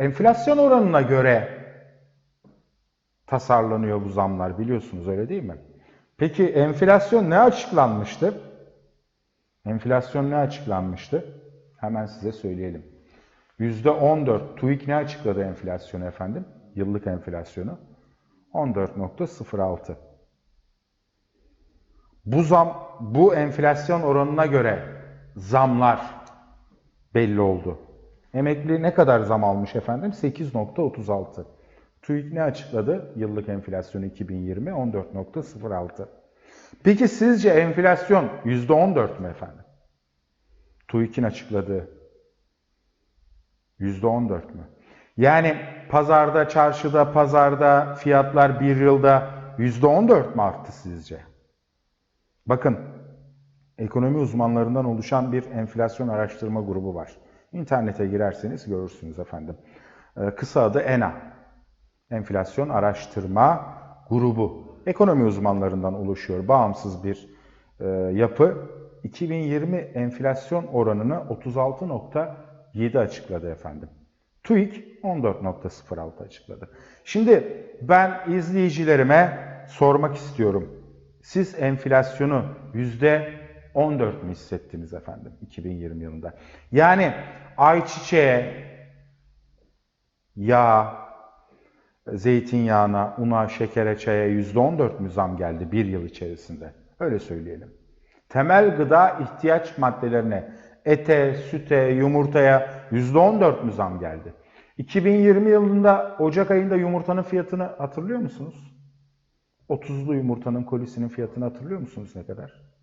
enflasyon oranına göre tasarlanıyor bu zamlar biliyorsunuz öyle değil mi? Peki enflasyon ne açıklanmıştı? Enflasyon ne açıklanmıştı? Hemen size söyleyelim. %14. TÜİK ne açıkladı enflasyonu efendim? Yıllık enflasyonu. 14.06. Bu zam, bu enflasyon oranına göre zamlar belli oldu. Emekli ne kadar zam almış efendim? 8.36. TÜİK ne açıkladı? Yıllık enflasyonu 2020 14.06. Peki sizce enflasyon %14 mü efendim? TÜİK'in açıkladığı %14 mü? Yani pazarda, çarşıda, pazarda fiyatlar bir yılda %14 mü arttı sizce? Bakın, ekonomi uzmanlarından oluşan bir enflasyon araştırma grubu var. İnternete girerseniz görürsünüz efendim. Ee, Kısa adı ENA. Enflasyon Araştırma Grubu. Ekonomi uzmanlarından oluşuyor. Bağımsız bir e, yapı. 2020 enflasyon oranını 36.7 açıkladı efendim. TÜİK 14.06 açıkladı. Şimdi ben izleyicilerime sormak istiyorum. Siz enflasyonu %14 mü hissettiniz efendim 2020 yılında? Yani ayçiçeğe, yağ, zeytinyağına, una, şekere, çaya %14 mü zam geldi bir yıl içerisinde? Öyle söyleyelim. Temel gıda ihtiyaç maddelerine, ete, süte, yumurtaya %14 mü zam geldi? 2020 yılında Ocak ayında yumurtanın fiyatını hatırlıyor musunuz? 30'lu yumurtanın kolisinin fiyatını hatırlıyor musunuz ne kadar?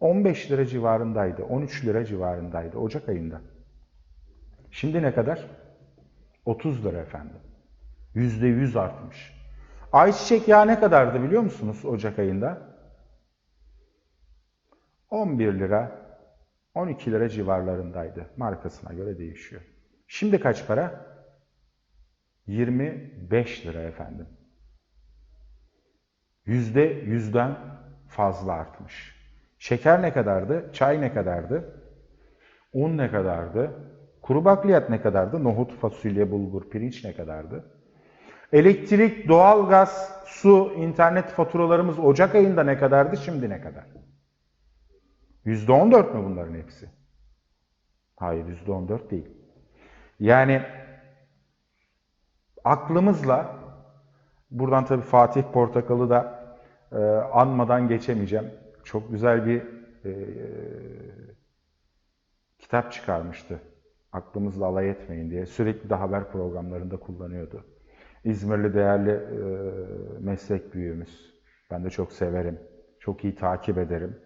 15 lira civarındaydı, 13 lira civarındaydı Ocak ayında. Şimdi ne kadar? 30 lira efendim. %100 artmış. Ayçiçek yağı ne kadardı biliyor musunuz Ocak ayında? 11 lira, 12 lira civarlarındaydı. Markasına göre değişiyor. Şimdi kaç para? 25 lira efendim. Yüzde yüzden fazla artmış. Şeker ne kadardı? Çay ne kadardı? Un ne kadardı? Kuru bakliyat ne kadardı? Nohut, fasulye, bulgur, pirinç ne kadardı? Elektrik, doğalgaz, su, internet faturalarımız Ocak ayında ne kadardı? Şimdi ne kadar? %14 mü bunların hepsi? Hayır, %14 değil. Yani aklımızla, buradan tabii Fatih Portakal'ı da e, anmadan geçemeyeceğim. Çok güzel bir e, kitap çıkarmıştı. Aklımızla alay etmeyin diye. Sürekli de haber programlarında kullanıyordu. İzmirli değerli e, meslek büyüğümüz. Ben de çok severim. Çok iyi takip ederim.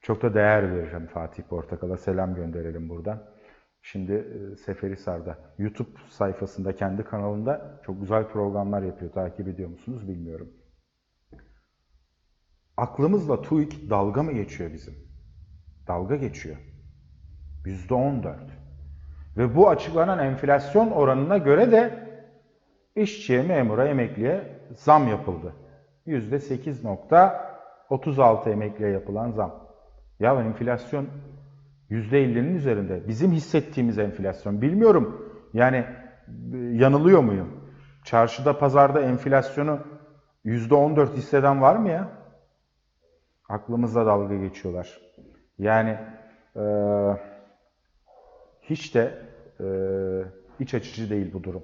Çok da değer veririm Fatih Portakal'a. Selam gönderelim buradan. Şimdi e, Seferihisar'da YouTube sayfasında, kendi kanalında çok güzel programlar yapıyor. Takip ediyor musunuz bilmiyorum. Aklımızla TÜİK dalga mı geçiyor bizim? Dalga geçiyor. Yüzde on dört. Ve bu açıklanan enflasyon oranına göre de işçiye, memura, emekliye zam yapıldı. Yüzde sekiz nokta 36 emekliye yapılan zam. Ya enflasyon %50'nin üzerinde. Bizim hissettiğimiz enflasyon. Bilmiyorum yani e, yanılıyor muyum? Çarşıda, pazarda enflasyonu %14 hisseden var mı ya? Aklımızda dalga geçiyorlar. Yani e, hiç de e, iç açıcı değil bu durum.